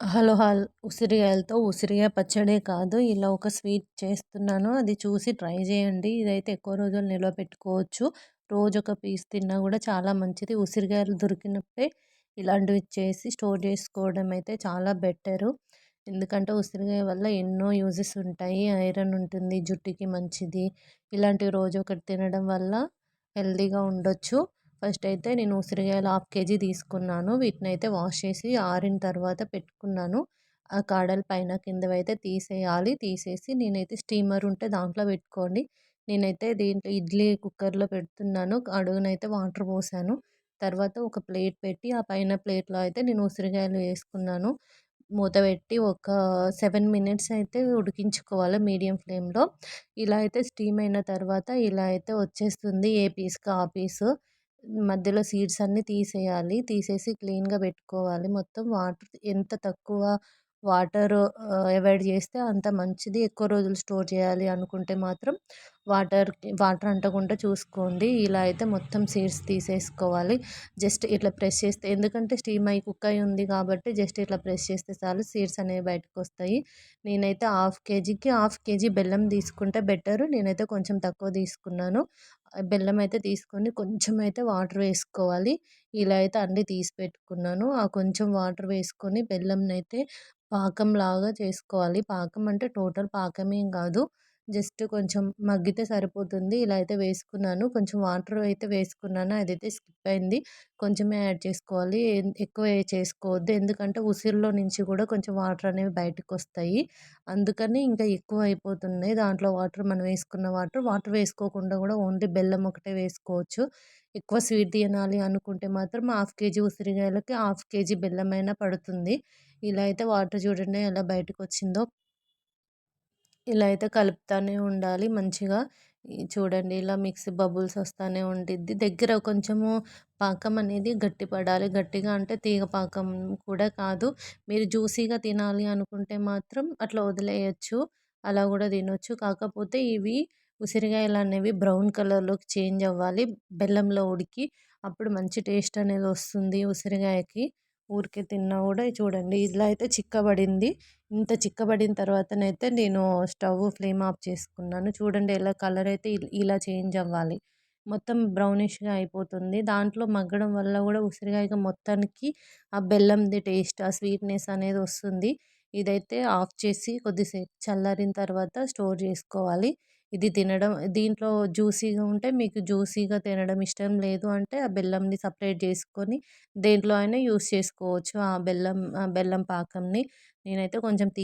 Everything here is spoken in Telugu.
హలో హాల్ ఉసిరికాయలతో ఉసిరికాయ పచ్చడే కాదు. ఇలా ఒక స్వీట్ చేస్తున్నాను. అది చూసి ట్రై చేయండి. ఇదైతే ఎక్కువ రోజులు నిల్వ పెట్టుకోవచ్చు. రోజు ఒక పీస్ తిన్నా కూడా చాలా మంచిది. ఉసిరికాయలు దొరికినప్పుడే ఇలాంటివి చేసి స్టోర్ చేసుకోవడం అయితే చాలా బెటరు. ఎందుకంటే ఉసిరికాయ వల్ల ఎన్నో యూజెస్ ఉంటాయి. ఐరన్ ఉంటుంది జుట్టుకి మంచిది. ఇలాంటివి రోజు ఒకటి తినడం వల్ల హెల్తీగా ఉండొచ్చు. ఫస్ట్ అయితే నేను ఉసిరికాయలు హాఫ్ కేజీ తీసుకున్నాను. వీటిని అయితే వాష్ చేసి ఆరిన తర్వాత పెట్టుకున్నాను. ఆ కాడల పైన కిందవైతే తీసేయాలి. తీసేసి నేనైతే స్టీమర్ ఉంటే దాంట్లో పెట్టుకోండి. నేనైతే దీంట్లో ఇడ్లీ కుక్కర్లో పెడుతున్నాను. అడుగునైతే వాటర్ పోసాను. తర్వాత ఒక ప్లేట్ పెట్టి ఆ పైన ప్లేట్లో అయితే నేను ఉసిరికాయలు వేసుకున్నాను. మూత పెట్టి ఒక సెవెన్ మినిట్స్ అయితే ఉడికించుకోవాలి మీడియం ఫ్లేమ్లో. ఇలా అయితే స్టీమ్ అయిన తర్వాత ఇలా అయితే వచ్చేస్తుంది ఏ పీస్కి ఆ పీసు. మధ్యలో సీడ్స్ అన్నీ తీసేయాలి. తీసేసి క్లీన్గా పెట్టుకోవాలి. మొత్తం వాటర్ ఎంత తక్కువ వాటర్ అవాయిడ్ చేస్తే అంత మంచిది. ఎక్కువ రోజులు స్టోర్ చేయాలి అనుకుంటే మాత్రం వాటర్ వాటర్ అంటకుండా చూసుకోండి. ఇలా అయితే మొత్తం సీడ్స్ తీసేసుకోవాలి. జస్ట్ ఇట్లా ప్రెస్ చేస్తే ఎందుకంటే స్టీమ్ అయి కుక్ అయి ఉంది కాబట్టి జస్ట్ ఇట్లా ప్రెస్ చేస్తే చాలు సీడ్స్ అనేవి బయటకు వస్తాయి. నేనైతే హాఫ్ కేజీకి హాఫ్ కేజీ బెల్లం తీసుకుంటే బెటర్. నేనైతే కొంచెం తక్కువ తీసుకున్నాను. బెల్లం అయితే తీసుకొని కొంచెం అయితే వాటర్ వేసుకోవాలి. ఇలా అయితే అన్నీ తీసి పెట్టుకున్నాను. ఆ కొంచెం వాటర్ వేసుకొని బెల్లంనైతే పాకంలాగా చేసుకోవాలి. పాకం అంటే టోటల్ పాకమేం కాదు. జస్ట్ కొంచెం మగ్గితే సరిపోతుంది. ఇలా అయితే వేసుకున్నాను. కొంచెం వాటర్ అయితే వేసుకున్నాను. అదైతే స్కిప్ అయింది. కొంచెమే యాడ్ చేసుకోవాలి. ఎక్కువ చేసుకోవద్దు. ఎందుకంటే ఉసిరిలో నుంచి కూడా కొంచెం వాటర్ అనేవి బయటకు వస్తాయి అందుకని ఇంకా ఎక్కువ అయిపోతున్నాయి దాంట్లో వాటర్ మనం వేసుకున్న వాటర్. వాటర్ వేసుకోకుండా కూడా ఓన్లీ బెల్లం ఒకటే వేసుకోవచ్చు. ఎక్కువ స్వీట్ తినాలి అనుకుంటే మాత్రం హాఫ్ కేజీ ఉసిరికాయలకి హాఫ్ కేజీ బెల్లం అయినా పడుతుంది. ఇలా అయితే వాటర్ చూడండి ఎలా బయటకు వచ్చిందో ఇలా అయితే కలుపుతూనే ఉండాలి మంచిగా. చూడండి ఇలా మిక్సీ బబుల్స్ వస్తూనే ఉంటుంది దగ్గర కొంచెము పాకం అనేది గట్టి పడాలి. గట్టిగా అంటే తీగ పాకం కూడా కాదు. మీరు జ్యూసీగా తినాలి అనుకుంటే మాత్రం అట్లా వదిలేయచ్చు. అలా కూడా తినొచ్చు. కాకపోతే ఇవి ఉసిరికాయలు అనేవి బ్రౌన్ కలర్లోకి చేంజ్ అవ్వాలి. బెల్లంలో ఉడికి అప్పుడు మంచి టేస్ట్ అనేది వస్తుంది ఉసిరికాయకి ఊరికే తిన్నా కూడా చూడండి. ఇలా అయితే చిక్కబడింది. ఇంత చిక్కబడిన తర్వాతనైతే నేను స్టవ్ ఫ్లేమ్ ఆఫ్ చేసుకున్నాను. చూడండి ఎలా కలర్ అయితే ఇలా చేంజ్ అవ్వాలి. మొత్తం బ్రౌనిష్గా అయిపోతుంది. దాంట్లో మగ్గడం వల్ల కూడా ఉసిరికాయగా మొత్తానికి ఆ బెల్లంది టేస్ట్ ఆ స్వీట్నెస్ అనేది వస్తుంది. ఇదైతే ఆఫ్ చేసి కొద్దిసేపు చల్లారిన తర్వాత స్టోర్ చేసుకోవాలి. ఇది తినడం దీంట్లో జ్యూసీగా ఉంటే మీకు జ్యూసీగా తినడం ఇష్టం లేదు అంటే ఆ బెల్లంని సపరేట్ చేసుకొని దేంట్లో అయినా యూస్ చేసుకోవచ్చు. ఆ బెల్లం బెల్లం పాకంని నేనైతే కొంచెం తీ